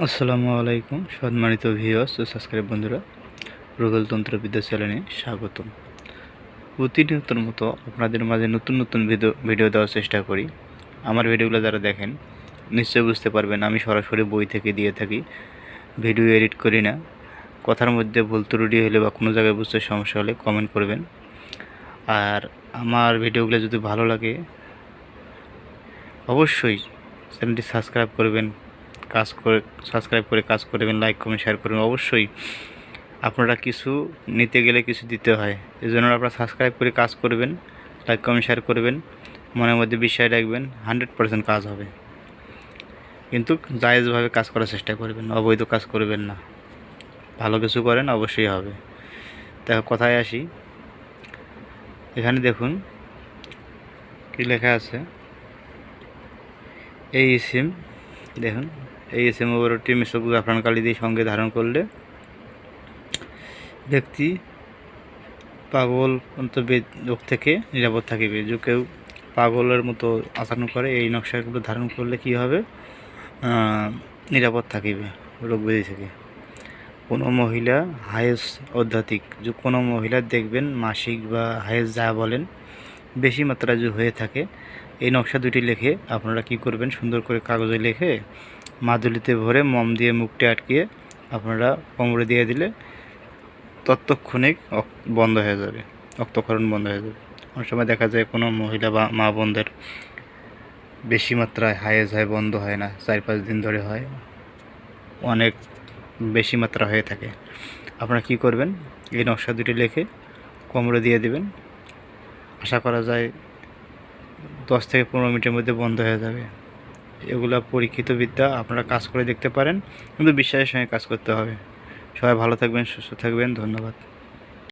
আসসালামু আলাইকুম, সম্মানিত ভিউয়ার্স ও সাবস্ক্রাইব বন্ধুরা। রুগল তন্ত্রবিদ্যা চ্যানেলে স্বাগতম। প্রতিনিয়তর মতো আপনাদের মাঝে নতুন নতুন ভিডিও ভিডিও দেওয়ার চেষ্টা করি। আমার ভিডিওগুলো যারা দেখেন, নিশ্চয়ই বুঝতে পারবেন আমি সরাসরি বই থেকে দিয়ে থাকি, ভিডিও এডিট করি না। কথার মধ্যে ভুল ত্রুটি হলে বা কোনো জায়গায় বুঝতে সমস্যা হলে কমেন্ট করবেন। আর আমার ভিডিওগুলো যদি ভালো লাগে, অবশ্যই চ্যানেলটি সাবস্ক্রাইব করবেন। কাজ করে সাবস্ক্রাইব করে কাজ করবেন লাইক কমেন্ট শেয়ার করবেন অবশ্যই। আপনারা কিছু নিতে গেলে কিছু দিতে হয়। এই জন্য আপনারা সাবস্ক্রাইব করে কাজ করবেন লাইক কমেন্ট শেয়ার করবেন, মনের মধ্যে বিশ্বাস রাখবেন হান্ড্রেড পার্সেন্ট কাজ হবে। কিন্তু জায়েজভাবে কাজ করার চেষ্টা করবেন, অবৈধ কাজ করবেন না। ভালো কিছু করেন, অবশ্যই হবে। তা কথায় আসি। এখানে দেখুন, কী লেখা আছে? এই সিম দেখুন। এই এস এম ওভারটি মিশ্রক জাফরান কালি দিয়ে সঙ্গে ধারণ করলে ব্যক্তি পাগল রোগ থেকে নিরাপদ থাকিবে। যে কেউ পাগলের মতো আচরণ করে, এই নকশাগুলো ধারণ করলে কি হবে? নিরাপদ থাকিবে রোগ ব্যাধি থেকে। কোনো মহিলা হায়েস অধ্যাত্মিক যে কোনো মহিলা দেখবেন মাসিক বা হায়েস যা বলেন, বেশি মাত্রায় যে হয়ে থাকে, এই নকশা দুটি লিখে আপনারা কি করবেন? সুন্দর করে কাগজে লিখে মাদুলিতে ভরে মম দিয়ে মুখটি আটকিয়ে আপনারা কোমরে দিয়ে দিলে ততক্ষণে অক- বন্ধ হয়ে যাবে, রক্তক্ষরণ বন্ধ হয়ে যাবে। অনেক সময় দেখা যায় কোনো মহিলা বা মা বোনদের বেশি মাত্রায় হায়েজ হয়, বন্ধ হয় না, চার পাঁচ দিন ধরে হয়, অনেক বেশি মাত্রা হয়ে থাকে। আপনারা কি করবেন? এই নকশা দুটি লিখে কোমরে দিয়ে দিবেন। আশা করা যায় দশ থেকে পনেরো মিনিটের মধ্যে বন্ধ হয়ে যাবে। এগুলা পরীক্ষিত বিদ্যা আপনারা কাজ করে দেখতে পারেন। কিন্তু বিশ্বাসের সঙ্গে কাজ করতে হবে। সবাই ভালো থাকবেন, সুস্থ থাকবেন। ধন্যবাদ।